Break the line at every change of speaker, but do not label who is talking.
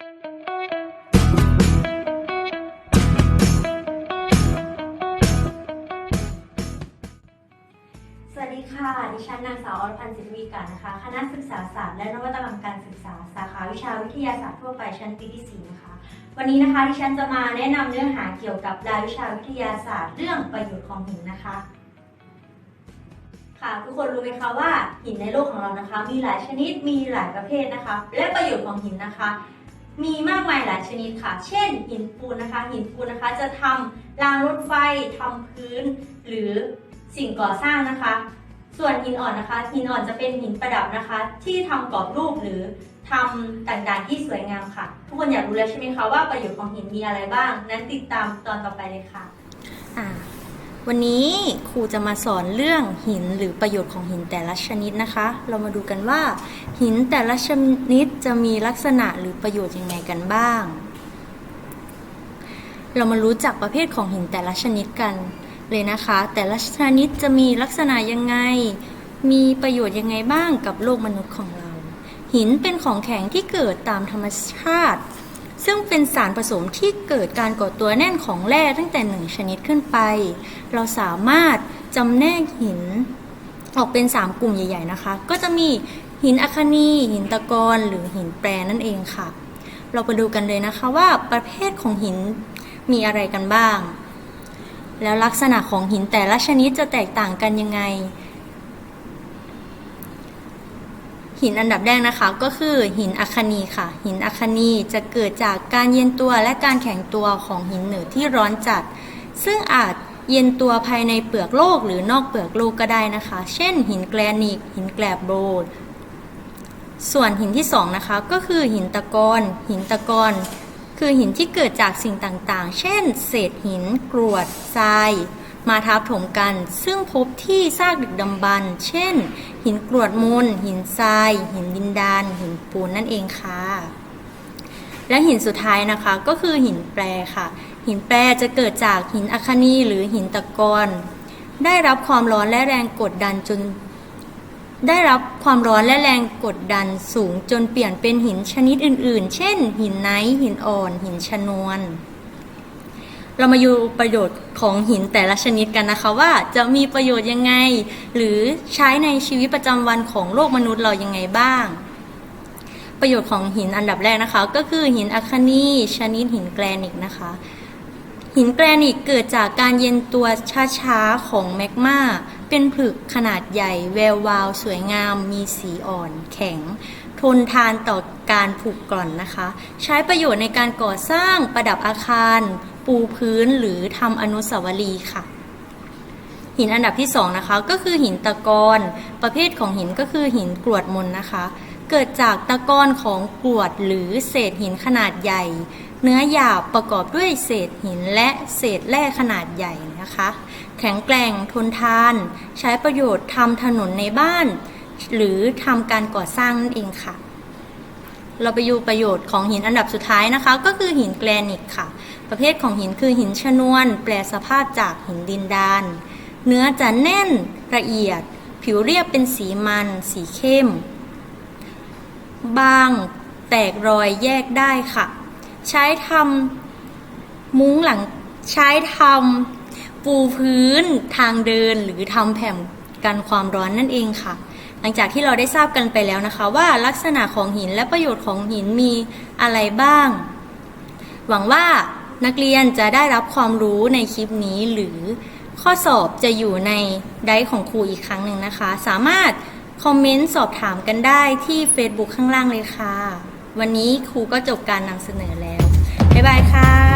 สวัสดีค่ะ ดิฉันนางสาวอรพันธ์ศิริวิกานะคะ คณะศึกษาศาสตร์และนวัตกรรมการศึกษา สาขาวิชาวิทยาศาสตร์ทั่วไปชั้นปีที่สี่นะคะ วันนี้นะคะดิฉันจะมาแนะนำเนื้อหาเกี่ยวกับรายวิชาวิทยาศาสตร์เรื่องประโยชน์ของหินนะคะ ค่ะทุกคนรู้ไหมคะว่าหินในโลกของเรานะคะ มีหลายชนิด มีหลายประเภทนะคะ และประโยชน์ของหินนะคะ มีมากมายหลายชนิดค่ะ เช่น หินปูนนะคะ หินปูนนะคะจะทำรางรถไฟทำพื้น หรือสิ่งก่อสร้างนะคะ ส่วนหินอ่อนนะคะ หินอ่อนจะเป็นหินประดับนะคะ ที่ทำกรอบรูปหรือทำต่างๆที่สวยงามค่ะ ทุกคนอยากรู้แล้วใช่ไหมคะว่าประโยชน์ของหินมีอะไรบ้าง นั้นติดตามตอนต่อไปเลยค่ะ
อ่า วันนี้ครูจะมาสอนเรื่องหินหรือประโยชน์ของหินแต่ละชนิดนะคะ เรามาดูกันว่า หินแต่ละชนิดจะมีลักษณะหรือประโยชน์ยังไงกันบ้าง เรามารู้จักประเภทของหินแต่ละชนิดกันเลยนะคะ แต่ละชนิดจะมีลักษณะยังไง มีประโยชน์ยังไงบ้างกับโลกมนุษย์ของเรา หินเป็นของแข็งที่เกิดตามธรรมชาติ ซึ่งเป็นสารผสมที่เกิดการก่อตัวแน่นของแร่ตั้งแต่หนึ่งชนิดขึ้นไป เราสามารถจำแนกหินออกเป็น 3 กลุ่มใหญ่ ๆ นะคะ ก็จะมีหินอัคนี หินตะกอนหรือหินแปรนั่นเองค่ะ เราไปดูกันเลยนะคะว่าประเภทของหินมีอะไรกันบ้าง แล้วลักษณะของหินแต่ละชนิดจะแตกต่างกันยังไง หินอันดับแรกนะคะก็คือหินอัคนีค่ะ หินอัคนีจะเกิดจากการเย็นตัวและการแข็งตัวของหินเหนือที่ร้อนจัด ซึ่งอาจเย็นตัวภายในเปลือกโลกหรือนอกเปลือกโลกก็ได้นะคะ เช่น หินแกรนิตหินแกลบโบรดส่วนหินที่สองนะคะก็คือหินตะกอนหินตะกอนคือหินที่เกิดจากสิ่งต่างๆ เช่น เศษหิน กรวดทราย มาทับถมกัน ซึ่งพบที่ซากดึกดำบรรพ์เช่น หินกรวดมูล หินทราย หินดินดาน หินปูนนั่นเองค่ะ และหินสุดท้ายนะคะก็คือหินแปรค่ะ หินแปรจะเกิดจากหินอัคนีหรือหินตะกอนได้รับความร้อนและแรงกดดันจน ได้รับความร้อนและแรงกดดันสูงจนเปลี่ยนเป็นหินชนิดอื่น ๆ เช่น หินไนท์หินอ่อน หินชนวน เรามาดูประโยชน์ของหินแต่ละชนิดกันนะคะ ว่าจะมีประโยชน์ยังไง หรือใช้ในชีวิตประจำวันของโลกมนุษย์เรายังไงบ้าง ประโยชน์ของหินอันดับแรกนะคะ ก็คือหินอัคนีชนิดหินแกรนิตนะคะ หินแกรนิตเกิดจากการเย็นตัวช้าๆของแมกมาเป็นผลึกขนาดใหญ่แวววาว สวยงาม มีสีอ่อน แข็ง ทนทานต่อการผุกร่อนนะคะ ใช้ประโยชน์ในการก่อสร้างประดับอาคาร ปูพื้นหรือทำอนุสาวรีย์ค่ะ หินอันดับที่สองนะคะก็คือหินตะกอนประเภทของหินก็คือหินกรวดมนนะคะ เกิดจากตะกอนของกรวดหรือเศษหินขนาดใหญ่ เนื้อหยาบประกอบด้วยเศษหินและเศษแร่ขนาดใหญ่นะคะ แข็งแกร่งทนทาน ใช้ประโยชน์ทำถนนในบ้าน หรือทำการก่อสร้างนั่นเองค่ะ เราไปดูประโยชน์ของหินอันดับสุดท้ายนะคะ ก็คือหินแกรนิตค่ะ ประเภทของหินคือหินชนวน แปลสภาพจากหินดินดาน เนื้อจะแน่นละเอียด ผิวเรียบเป็นสีมัน สีเข้ม บางแตกรอยแยกได้ค่ะ ใช้ทำมุ้งหลังใช้ทำปูพื้นทางเดินหรือทำแผ่นกันความร้อนนั่นเองค่ะ หลังจากที่เราได้ทราบกันไปแล้วนะคะ ว่าลักษณะของหินและประโยชน์ของหินมีอะไรบ้าง หวังว่านักเรียนจะได้รับความรู้ในคลิปนี้หรือข้อสอบจะอยู่ในไดของครูอีกครั้งหนึ่งนะคะ สามารถคอมเมนต์สอบถามกันได้ที่ Facebook ข้างล่างเลยค่ะ วันนี้ครูก็จบการนำเสนอแล้ว บ๊ายบายค่ะ